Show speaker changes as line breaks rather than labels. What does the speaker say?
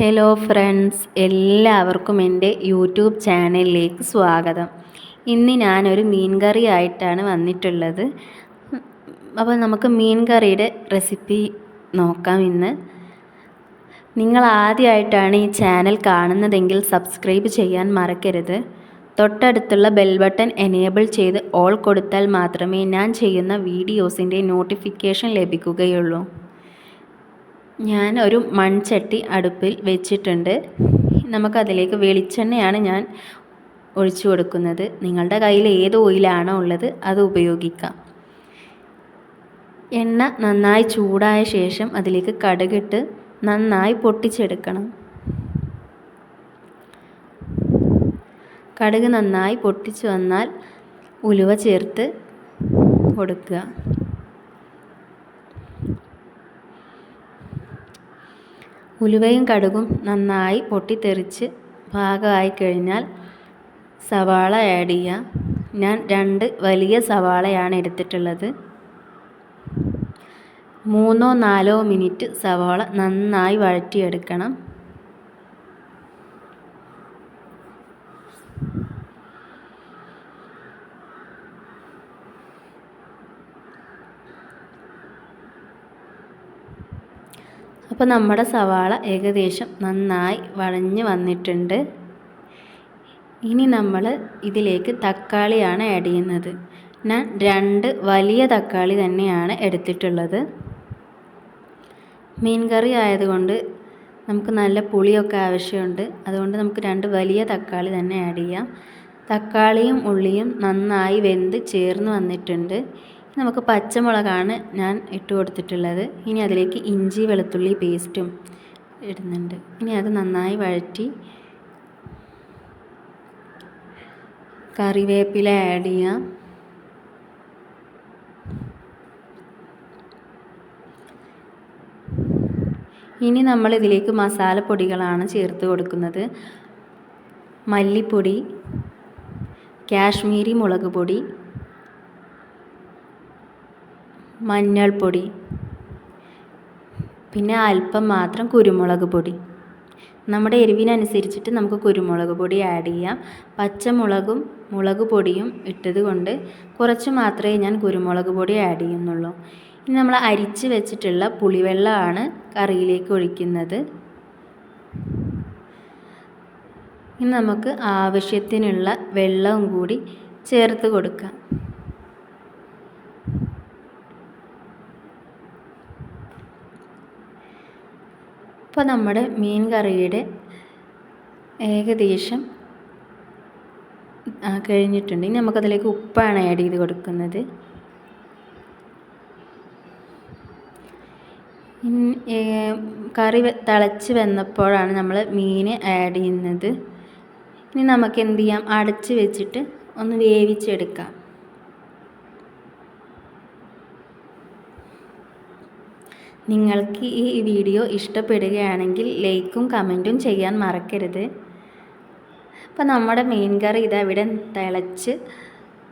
Hello friends എല്ലാവർക്കും എന്റെ YouTube ചാനലിലേക്ക് സ്വാഗതം. ഇന്ന് ഞാനൊരു മീൻ കറി ആയിട്ടാണ് വന്നിട്ടുള്ളത്. അപ്പോൾ നമുക്ക് മീൻ കറിയുടെ റെസിപ്പി നോക്കാം ഇന്ന്. നിങ്ങൾ ആദ്യമായിട്ടാണ് ഈ ചാനൽ കാണുന്നതെങ്കിൽ സബ്സ്ക്രൈബ് ചെയ്യാൻ മറക്കരുത്. തൊട്ടടുത്തുള്ള ബെൽ ബട്ടൺ എനേബിൾ ചെയ്ത് ഓൾ കൊടുത്താൽ മാത്രമേ ഞാൻ ചെയ്യുന്ന വീഡിയോസിന്റെ നോട്ടിഫിക്കേഷൻ ലഭിക്കുകയുള്ളൂ. ഞാൻ ഒരു മൺചട്ടി അടുപ്പിൽ വെച്ചിട്ടുണ്ട്. നമുക്കതിലേക്ക് വെളിച്ചെണ്ണയാണ് ഞാൻ ഒഴിച്ചു കൊടുക്കുന്നത്. നിങ്ങളുടെ കയ്യിൽ ഏത് ഓയിലാണോ ഉള്ളത് അത് ഉപയോഗിക്കാം. എണ്ണ നന്നായി ചൂടായ ശേഷം അതിലേക്ക് കടുകിട്ട് നന്നായി പൊട്ടിച്ചെടുക്കണം. കടുക് നന്നായി പൊട്ടിച്ചു വന്നാൽ ഉലുവ ചേർത്ത് കൊടുക്കുക. ഉലുവയും കടുകും നന്നായി പൊട്ടിത്തെറിച്ച് പാകമായി കഴിഞ്ഞാൽ സവാള ആഡ് ചെയ്യാം. ഞാൻ രണ്ട് വലിയ സവാളയാണ് എടുത്തിട്ടുള്ളത്. മൂന്നോ നാലോ മിനിറ്റ് സവാള നന്നായി വഴറ്റിയെടുക്കണം. അപ്പോൾ നമ്മുടെ സവാള ഏകദേശം നന്നായി വളഞ്ഞ് വന്നിട്ടുണ്ട്. ഇനി നമ്മൾ ഇതിലേക്ക് തക്കാളിയാണ് ആഡ് ചെയ്യുന്നത്. ഞാൻ രണ്ട് വലിയ തക്കാളി തന്നെയാണ് എടുത്തിട്ടുള്ളത്. മീൻ കറി ആയതുകൊണ്ട് നമുക്ക് നല്ല പുളിയൊക്കെ ആവശ്യമുണ്ട്. അതുകൊണ്ട് നമുക്ക് രണ്ട് വലിയ തക്കാളി തന്നെ ആഡ് ചെയ്യാം. തക്കാളിയും ഉള്ളിയും നന്നായി വെന്ത് ചേർന്ന് വന്നിട്ടുണ്ട്. നമുക്ക് പച്ചമുളകാണ് ഞാൻ ഇട്ട് കൊടുത്തിട്ടുള്ളത്. ഇനി അതിലേക്ക് ഇഞ്ചി വെളുത്തുള്ളി പേസ്റ്റും ഇടുന്നുണ്ട്. ഇനി അത് നന്നായി വഴറ്റി കറിവേപ്പില ആഡ് ചെയ്യാം. ഇനി നമ്മൾ ഇതിലേക്ക് മസാലപ്പൊടികളാണ് ചേർത്ത് കൊടുക്കുന്നത്. മല്ലിപ്പൊടി കാശ്മീരി മുളക് പൊടി മഞ്ഞൾപ്പൊടി. പിന്നെ അല്പം മാത്രം കുരുമുളക് പൊടി. നമ്മുടെ എരിവിനനുസരിച്ചിട്ട് നമുക്ക് കുരുമുളക് പൊടി ആഡ് ചെയ്യാം. പച്ചമുളകും മുളക് പൊടിയും ഇട്ടത് കൊണ്ട് കുറച്ച് മാത്രമേ ഞാൻ കുരുമുളക് പൊടി ആഡ് ചെയ്യുന്നുള്ളൂ. ഇനി നമ്മൾ അരിച്ച് വെച്ചിട്ടുള്ള പുളിവെള്ളമാണ് കറിയിലേക്ക് ഒഴിക്കുന്നത്. ഇനി നമുക്ക് ആവശ്യത്തിനുള്ള വെള്ളവും കൂടി ചേർത്ത് കൊടുക്കാം. ഇപ്പോൾ നമ്മുടെ മീൻ കറിയുടെ ഏകദേശം കഴിഞ്ഞിട്ടുണ്ട്. ഇനി നമുക്കതിലേക്ക് ഉപ്പാണ് ആഡ് ചെയ്ത് കൊടുക്കുന്നത്. കറി തിളച്ച് വന്നപ്പോഴാണ് നമ്മൾ മീൻ ആഡ് ചെയ്യുന്നത്. ഇനി നമുക്ക് എന്ത് ചെയ്യാം? അടച്ച് വെച്ചിട്ട് ഒന്ന് വേവിച്ചെടുക്കാം. നിങ്ങൾക്ക് ഈ വീഡിയോ ഇഷ്ടപ്പെടുകയാണെങ്കിൽ ലൈക്കും കമന്റും ചെയ്യാൻ മറക്കരുത്. അപ്പോൾ നമ്മുടെ മീൻ കറി ഇതവിടെ തിളച്ച്